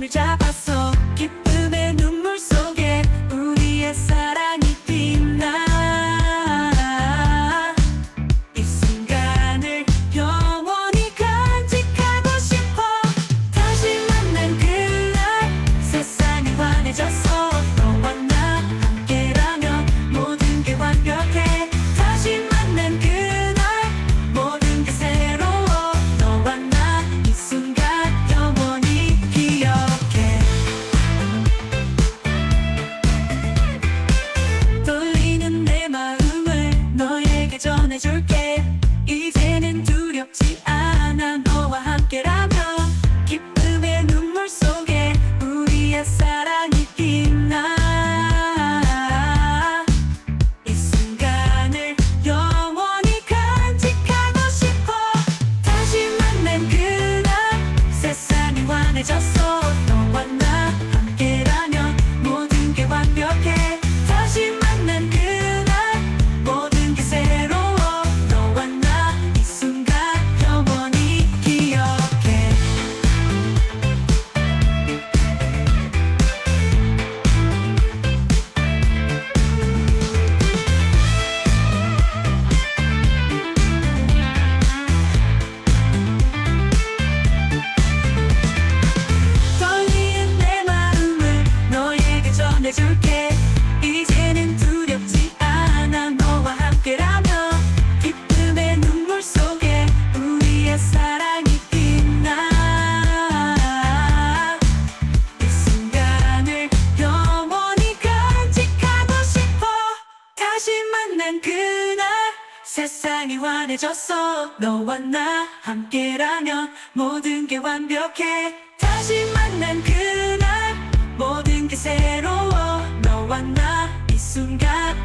Me, Jack. just 세상이 환해졌어 너와 나 함께라면 모든 게 완벽해. 다시 만난 그날 모든 게 새로워. 너와 나 이 순간